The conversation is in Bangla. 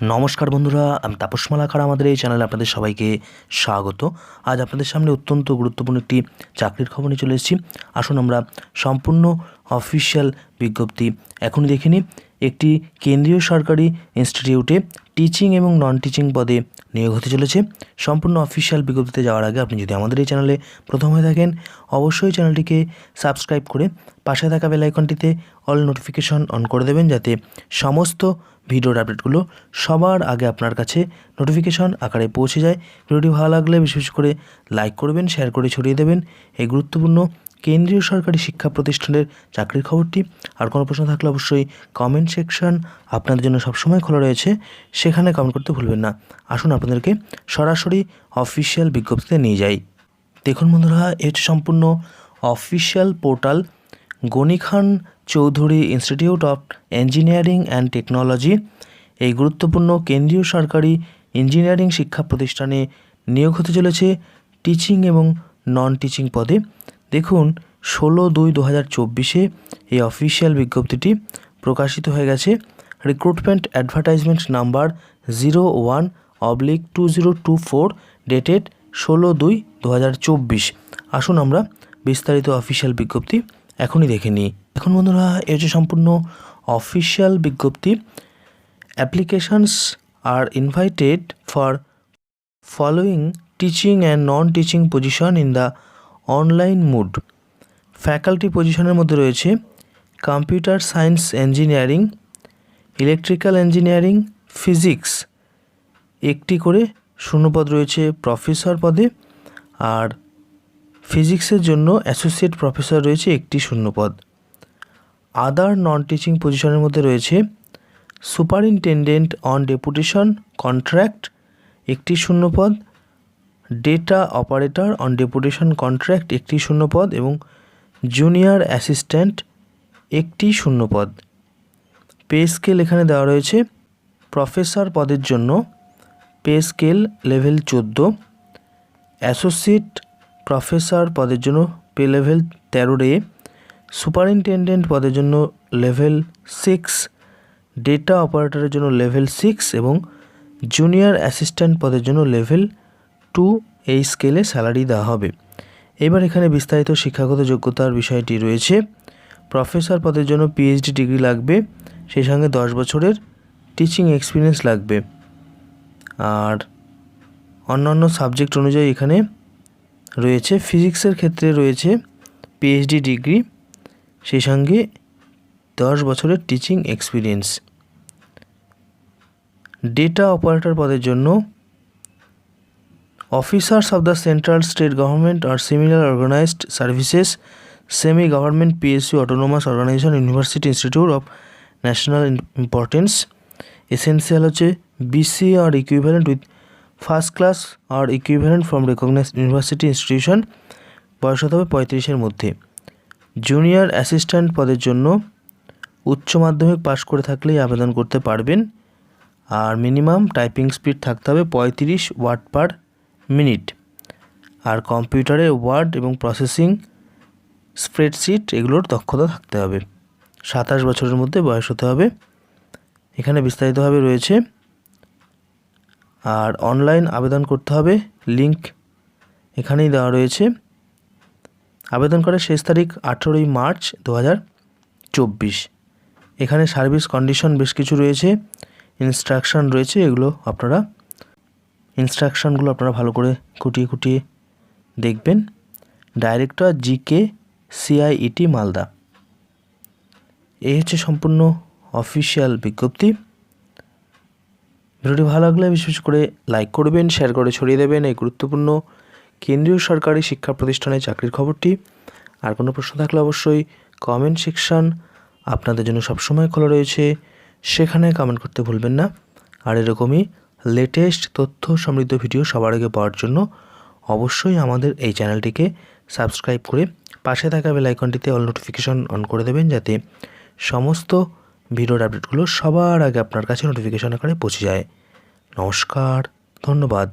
নমস্কার বন্ধুরা, আমি তাপস মালাকার, আমাদের এই চ্যানেলে আপনাদের সবাইকে স্বাগত। আজ আপনাদের সামনে অত্যন্ত গুরুত্বপূর্ণ একটি চাকরির খবর নিয়ে চলে এসেছি। আসুন আমরা সম্পূর্ণ অফিসিয়াল বিজ্ঞপ্তি এখনই দেখিনি একটি কেন্দ্রীয় সরকারি ইনস্টিটিউটে টিচিং এবং নন টিচিং পদে নিয়োগ হতে চলেছে। সম্পূর্ণ অফিসিয়াল বিজ্ঞপ্তিতে যাওয়ার আগে আপনি যদি আমাদের এই চ্যানেলে প্রথম হয়ে থাকেন, অবশ্যই চ্যানেলটিকে সাবস্ক্রাইব করে পাশে থাকা বেল আইকনটিতে অল নোটিফিকেশন অন করে দেবেন, যাতে সমস্ত ভিডিওর আপডেটগুলো সবার আগে আপনার কাছে নোটিফিকেশন আকারে পৌঁছে যায়। ভিডিওটি ভালো লাগলে বিশেষ করে লাইক করবেন শেয়ার করে ছড়িয়ে দেবেন। এই গুরুত্বপূর্ণ কেন্দ্রীয় সরকারি শিক্ষা প্রতিষ্ঠানের চাকরির খবরটি। আর কোনো প্রশ্ন থাকলে অবশ্যই কমেন্ট সেকশন আপনাদের জন্য সবসময় খোলা রয়েছে, সেখানে কমেন্ট করতে ভুলবেন না। আসুন আপনাদেরকে সরাসরি অফিসিয়াল বিজ্ঞপ্তিতে নিয়ে যাই। দেখুন বন্ধুরা হচ্ছে সম্পূর্ণ official portal Gani Khan Chowdhury institute of engineering and technology এই গুরুত্বপূর্ণ কেন্দ্রীয় সরকারি ইঞ্জিনিয়ারিং শিক্ষা প্রতিষ্ঠানে নিয়োগ হতে চলেছে টিচিং এবং নন টিচিং পদে। দেখুন, ষোলো দুই দু হাজার চব্বিশে এই অফিসিয়াল বিজ্ঞপ্তিটি প্রকাশিত হয়ে গেছে। Recruitment advertisement number zero one oblique two zero two four dated ষোলো দুই দু হাজার চব্বিশ। আসুন আমরা বিস্তারিত অফিসিয়াল বিজ্ঞপ্তি এখনই দেখে নিই। এখন বন্ধুরা এ হচ্ছে সম্পূর্ণ অফিসিয়াল বিজ্ঞপ্তি। Applications are invited for following teaching and non teaching position in the online mode. Faculty পজিশনের মধ্যে রয়েছে computer science engineering, electrical engineering, physics. একটি করে শূন্যপদ রয়েছে প্রফেসর পদে আর ফিজিক্সের জন্য অ্যাসোসিয়েট প্রফেসর রয়েছে একটি শূন্যপদ। আদার নন টিচিং পজিশনের মধ্যে রয়েছে সুপারিনটেন্ডেন্ট অন ডেপুটেশন কন্ট্রাক্ট, একটি শূন্যপদ। Data operator on deputation contract একটি শূন্যপদ এবং জুনিয়র অ্যাসিস্ট্যান্ট একটি শূন্যপদ। পে স্কেল এখানে দেওয়া রয়েছে। প্রফেসর পদের জন্য পে স্কেল লেভেল চোদ্দ। অ্যাসোসিয়েট প্রফেসর পদের জন্য পে লেভেল তেরো রে সুপারিনটেন্ডেন্ট পদের জন্য লেভেল সিক্স ডেটা অপারেটরের জন্য লেভেল সিক্স এবং জুনিয়র অ্যাসিস্ট্যান্ট পদের জন্য লেভেল টু এই স্কেলে স্যালারি দেওয়া হবে। এবার এখানে বিস্তারিত শিক্ষাগত যোগ্যতার বিষয়টি রয়েছে। প্রফেসর পদের জন্য পিএইচডি ডিগ্রি লাগবে, সেই সঙ্গে দশ বছরের টিচিং এক্সপিরিয়েন্স লাগবে। আর অন্যান্য সাবজেক্ট অনুযায়ী এখানে রয়েছে ফিজিক্সের ক্ষেত্রে রয়েছে পিএইচডি ডিগ্রি, সেই সঙ্গে দশ বছরের টিচিং এক্সপিরিয়েন্স ডেটা অপারেটর পদের জন্য officers of the central state government or similar organized services semi government PSC autonomous organization university institute of national importance essential হচ্ছে BC or equivalent with first class or equivalent from recognize university institution বয়স হতে হবে পঁয়ত্রিশের মধ্যে। জুনিয়র অ্যাসিস্ট্যান্ট পদের জন্য উচ্চ মাধ্যমিক পাশ করে থাকলেই আবেদন করতে পারবেন। আর মিনিমাম টাইপিং স্পিড থাকতে হবে পঁয়ত্রিশ ওয়ার্ড পার মিনিট। আর কম্পিউটারে ওয়ার্ড এবং প্রসেসিং, স্প্রেডশিট এগুলোর দক্ষতা থাকতে হবে। সাতাশ বছরের মধ্যে বয়স হতে হবে। এখানে বিস্তারিতভাবে রয়েছে। আর অনলাইন আবেদন করতে হবে, লিংক এখানেই দেওয়া রয়েছে। আবেদন করার শেষ তারিখ আঠেরোই মার্চ দু চব্বিশ। এখানে সার্ভিস কন্ডিশন বেশ কিছু রয়েছে, ইনস্ট্রাকশন রয়েছে, এগুলো আপনারা ইনস্ট্রাকশনগুলো আপনারা ভালো করে খুঁটিয়ে খুঁটিয়ে দেখবেন। ডাইরেক্টর জি কে সিআইইটি মালদা এই হচ্ছে সম্পূর্ণ অফিসিয়াল বিজ্ঞপ্তি। ভিডিওটি ভালো লাগলে বিশেষ করে লাইক করবেন শেয়ার করে ছড়িয়ে দেবেন এই গুরুত্বপূর্ণ কেন্দ্রীয় সরকারি শিক্ষা প্রতিষ্ঠানে চাকরির খবরটি। আর কোনো প্রশ্ন থাকলে অবশ্যই কমেন্ট সেকশন আপনাদের জন্য সবসময় খোলা রয়েছে। সেখানে কমেন্ট করতে ভুলবেন না। আর এরকমই লেটেস্ট তথ্য সমৃদ্ধ ভিডিও সবার আগে পাওয়ার জন্য অবশ্যই আমাদের এই চ্যানেলটিকে সাবস্ক্রাইব করে পাশে থাকা বেল আইকনটিতে অল নোটিফিকেশন অন করে দেবেন যাতে সমস্ত ভিডিওর আপডেটগুলো সবার আগে আপনার কাছে নোটিফিকেশন আকারে পৌঁছে যায়। নমস্কার, ধন্যবাদ।